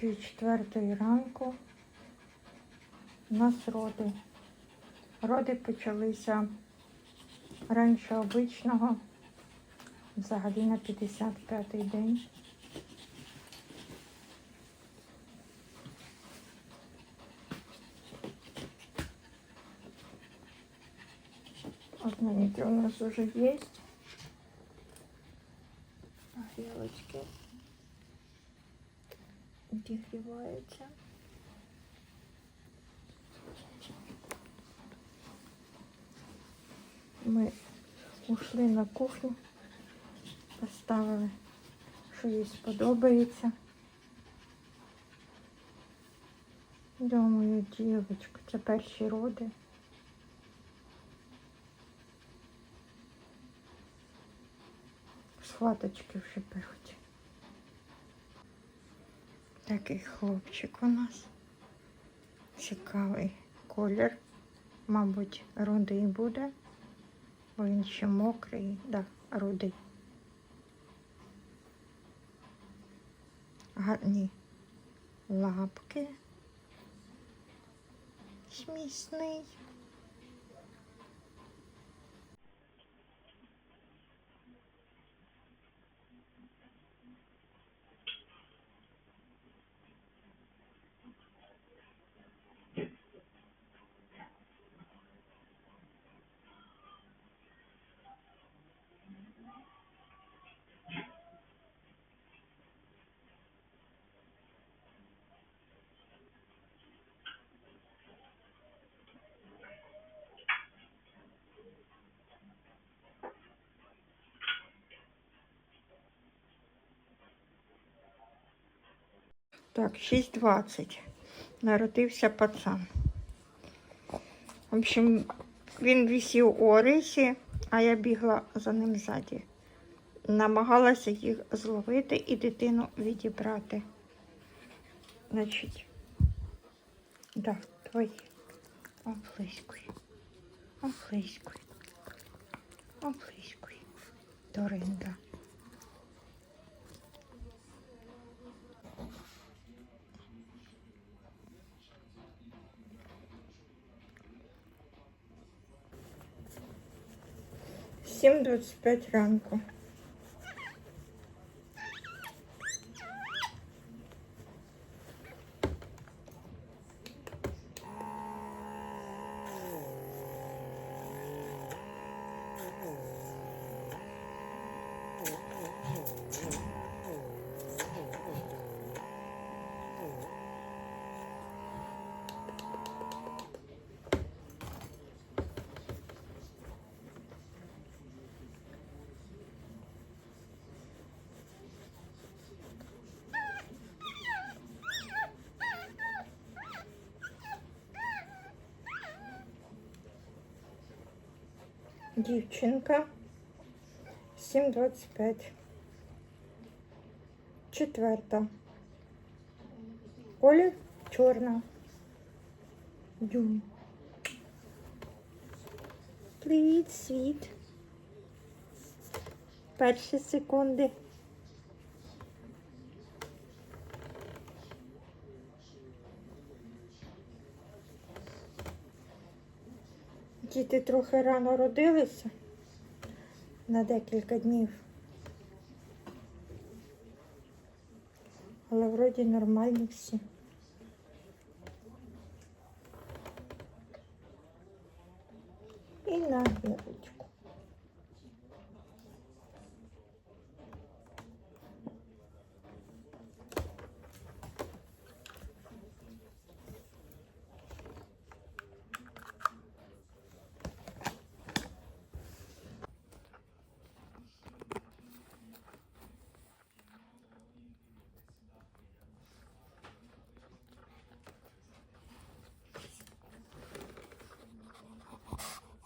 Пів четвертої ранку у нас роди. Роди почалися раніше обичного, взагалі на 55-й день. Одненький у нас уже есть. Грелочки. Дігріваються. Ми ушли на кухню, поставили, що їй сподобається. Думаю, дівочка, це перші роди. Схваточки вже беруть. Такий хлопчик у нас. Цікавий колір. Мабуть, рудий буде, бо він ще мокрий, да, рудий. Гарні лапки. Смісний. Так, 6.20. Народився пацан. В общем, він висів у Орисі, а я бігла за ним ззаді. Намагалася їх зловити і дитину відібрати. Значить, да, твої. Облискуй. Облискуй. Облискуй. Доринда. Сім двадцять п'ять ранку. Дівчинка. 7.25. Четверта. Колір чорна. Дюм. Привіт, світ. Перші секунди. Діти трохи рано родилися на декілька днів. Але вроді нормальні всі. І на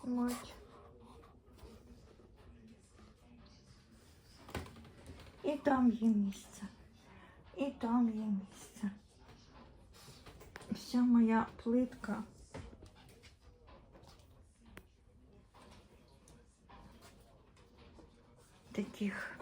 гірочку. І там є місце. І там є місце. Вся моя плитка. Таких